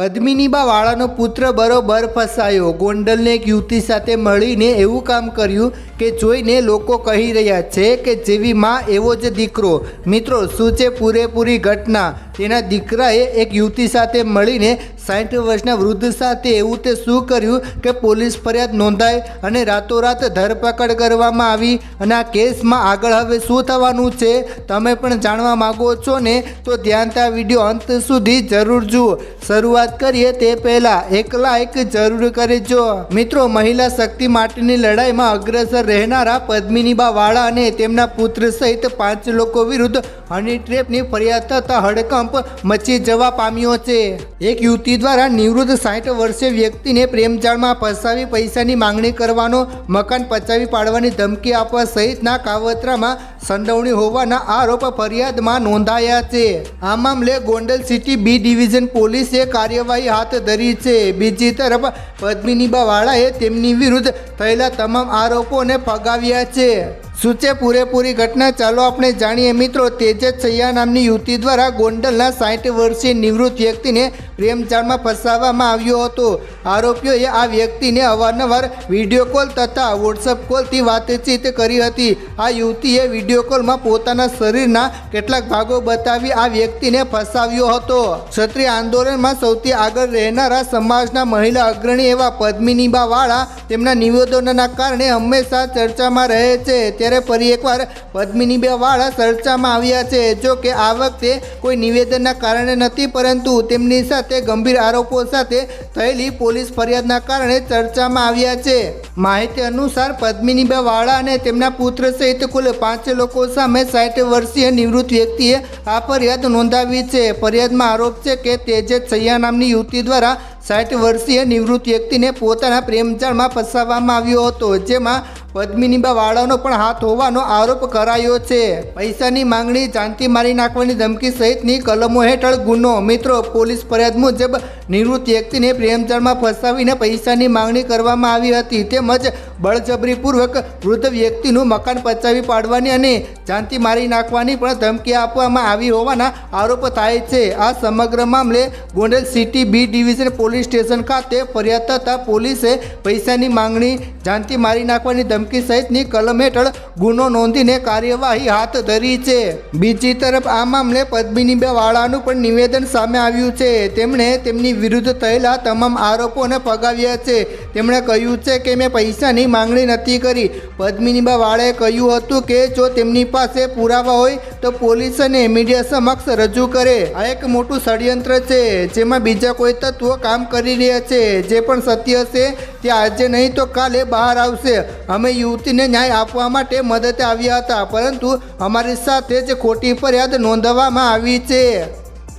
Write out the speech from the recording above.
પદ્મિનીબા વાળાનો પુત્ર બરોબર ફસાયો. ગોંડલને એક યુવતી સાથે મળીને એવું કામ કર્યું કે જોઈને લોકો કહી રહ્યા છે કે જેવી માં એવો જ દીકરો. મિત્રો, શું છે પૂરેપૂરી ઘટના? તેના દીકરાએ એક યુવતી સાથે મળીને સાઠ વર્ષના વૃદ્ધ સાથે એવું તે શું કર્યું કે પોલીસ ફરિયાદ નોંધાઈ અને રાતોરાત ધરપકડ કરવામાં આવી અને આ કેસમાં આગળ હવે શું થવાનું છે તમે પણ જાણવા માગો છો ને? તો ધ્યાનથી આ વીડિયો અંત સુધી જરૂર જુઓ. શરૂઆત કરીએ તે પહેલાં એક લાઈક જરૂર કરજો. મિત્રો, મહિલા શક્તિ માટેની લડાઈમાં અગ્રસર રહેનારા પદ્મિનીબા વાળા અને તેમના પુત્ર સહિત પાંચ લોકો વિરુદ્ધ હની ટ્રેપની ફરિયાદ થતાં હડકંપ મચી જવા પામ્યો છે. એક યુવતી દ્વારા નિવૃત્ત સાઠ વર્ષીય વ્યક્તિને પ્રેમજાળમાં ફસાવી પૈસાની માંગણી કરવાનો મકાન પચાવી પાડવાની ધમકી આપવા સહિતના કાવતરામાં સંડોવણી હોવાના આરોપ ફરિયાદમાં નોંધાયા છે. આ મામલે ગોંડલ સિટી બી ડિવિઝન પોલીસે કાર્યવાહી હાથ ધરી છે. બીજી તરફ પદ્મિનીબા વાળાએ તેમની વિરુદ્ધ થયેલા તમામ આરોપોને ફગાવ્યા છે. છે પૂરેપૂરી ઘટના? ચાલો આપણે જાણીએ. મિત્રો, તેજસ સૈયા નામની યુવતી દ્વારા ગોંડલના સાઠ વર્ષીય નિવૃત્ત વ્યક્તિને પ્રેમજાળમાં ફસાવવામાં આવ્યો હતો. આરોપીઓએ આ વ્યક્તિને અવારનવાર વીડિયો કોલ તથા વોટ્સઅપ કોલથી વાતચીત કરી હતી. આ યુવતીએ વીડિયો કોલમાં પોતાના શરીરના કેટલાક ભાગો બતાવી આ વ્યક્તિને ફસાવ્યો હતો. ક્ષત્રિય આંદોલનમાં સૌથી આગળ રહેનારા સમાજના મહિલા અગ્રણી એવા પદ્મિનીબા વાળા તેમના નિવેદનોના કારણે હંમેશા ચર્ચામાં રહે છે. ત્યારે ફરી એકવાર પદ્મિનીબા વાળા ચર્ચામાં આવ્યા છે. જો કે આ વખતે કોઈ નિવેદનના કારણે નથી, પરંતુ તેમની સાથે ગંભીર આરોપો સાથે થયેલી પોલીસ ફરિયાદના કારણે ચર્ચામાં આવ્યા છે. માહિતી અનુસાર પદ્મિનીબા વાળા અને તેમના પુત્ર સહિત કુલ પાંચ લોકો સામે સાઠ વર્ષીય નિવૃત્ત વ્યક્તિએ આ ફરિયાદ નોંધાવી છે. ફરિયાદમાં આરોપ છે કે તેજે સૈયા નામની યુવતી દ્વારા સાઠ વર્ષીય નિવૃત્ત વ્યક્તિને પોતાના પ્રેમજાળમાં ફસાવવામાં આવ્યો હતો, જેમાં પદ્મિનીબા વાળાનો પણ હાથ હોવાનો આરોપ કરાયો છે. પૈસાની માંગણી જાનથી મારી નાખવાની ધમકી સહિતની કલમો હેઠળ ગુનો. મિત્રો, પોલીસ ફરિયાદ મુજબ નિવૃત્ત વ્યક્તિને પ્રેમજાળમાં ફસાવીને પૈસાની માંગણી કરવામાં આવી હતી તેમજ બળજબરીપૂર્વક વૃદ્ધ વ્યક્તિનું મકાન પચાવી પાડવાની અને જાનથી મારી નાખવાની પણ ધમકી આપવામાં આવી હોવાના આરોપ થાય છે. આ સમગ્ર મામલે Gondal city B division police station ખાતે ફરિયાદ થતાં પોલીસે પૈસાની માંગણી, જાનથી મારી નાખવાની ધમકી સહિતની કલમ હેઠળ ગુનો નોંધીને કાર્યવાહી હાથ ધરી છે. બીજી તરફ આ મામલે પદ્મિનીબા વાળાનું પણ નિવેદન સામે આવ્યું છે. તેમણે તેમની વિરુદ્ધ થયેલા તમામ આરોપોને ફગાવ્યા છે. તેમણે કહ્યું છે કે મેં પૈસાની માંગણી નથી કરી. પદ્મિનીબા વાળે કહ્યું હતું કે જો તેમની પાસે પુરાવા હોય તો પોલીસ અને મીડિયા સમક્ષ રજૂ કરે. આ એક મોટું ષડયંત્ર છે, જેમાં બીજા કોઈ તત્વો કામ કરી રહ્યા છે. જે પણ સત્ય હશે તે આજે નહીં તો કાલે બહાર આવશે. અમે યુવતીને ન્યાય આપવા માટે મદદે આવ્યા હતા, પરંતુ અમારી સાથે જ ખોટી ફરિયાદ નોંધવામાં આવી છે.